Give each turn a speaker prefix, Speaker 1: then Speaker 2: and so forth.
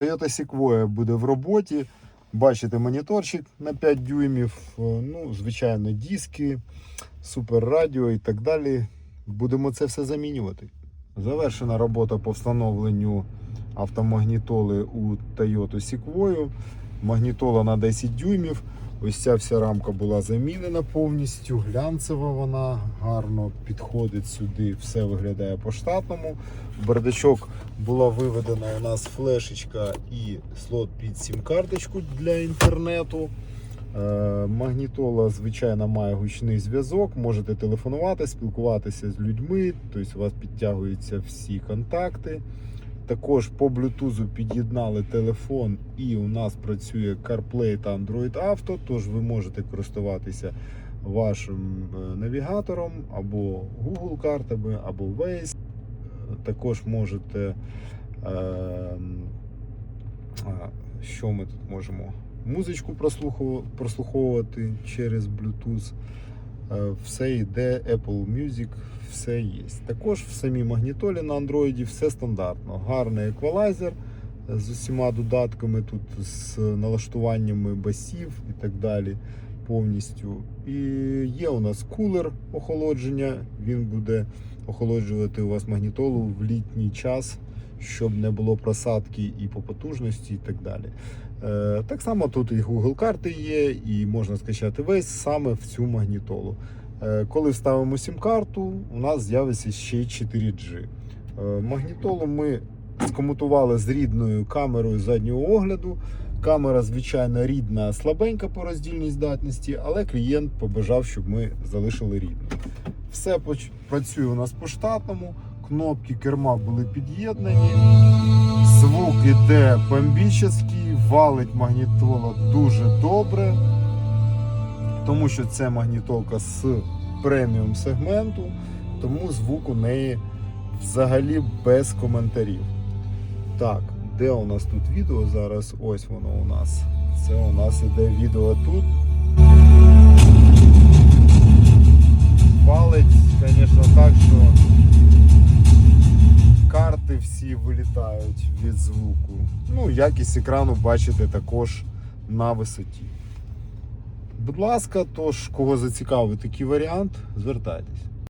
Speaker 1: Toyota Sequoia буде в роботі. Бачите моніторчик на 5 дюймів, е, ну, звичайно, диски, суперрадіо і так далі. Будемо це все замінювати. Завершена робота по встановленню автомагнітоли у Toyota Sequoia. Магнітола на 10 дюймів. Ось ця вся рамка була замінена повністю. Глянцева вона гарно підходить сюди, все виглядає по-штатному. В бардачок була виведена у нас флешечка і слот під сім-карточку для інтернету. Е, Магнітола, звичайно, має гучний зв'язок. Можете телефонувати, спілкуватися з людьми, тобто у вас підтягуються всі контакти. Також по Bluetooth під'єднали телефон, і у нас працює CarPlay та Android Auto, тож ви можете користуватися вашим е, навігатором або Google картами, або Waze. Е, Також можете. е, Що ми тут можемо? Музичку прослуховувати через Bluetooth. Все йде Apple Music, все є. Також в самій магнітолі на Android все стандартно. Гарний еквалайзер з усіма додатками, тут з налаштуваннями басів і так далі. Повністю. І є у нас кулер охолодження. Він буде охолоджувати у вас магнітолу в літній час, щоб не було просадки і по потужності, і так далі. Е, Так само тут і Google карти є, і можна скачати весь саме в цю магнітолу. Е, Коли вставимо сім-карту, у нас з'явиться ще 4G. Е, Магнітолу ми скомутували з рідною камерою заднього огляду. Камера, звичайно, рідна, слабенька по роздільній здатності, але клієнт побажав, щоб ми залишили рідну. Все працює у нас по штатному. Кнопки керма були під'єднані. Звук іде бомбічний, валить магнітола дуже добре, тому що це магнітолка з преміум сегменту, тому звук у неї взагалі без коментарів. Так, де у нас тут відео зараз? Ось воно у нас. Це у нас іде відео тут. Валить, звісно, так, що карти всі вилітають від звуку. Ну, якість екрану бачите також на висоті. Будь ласка, тож, кого зацікавить такий варіант, звертайтесь.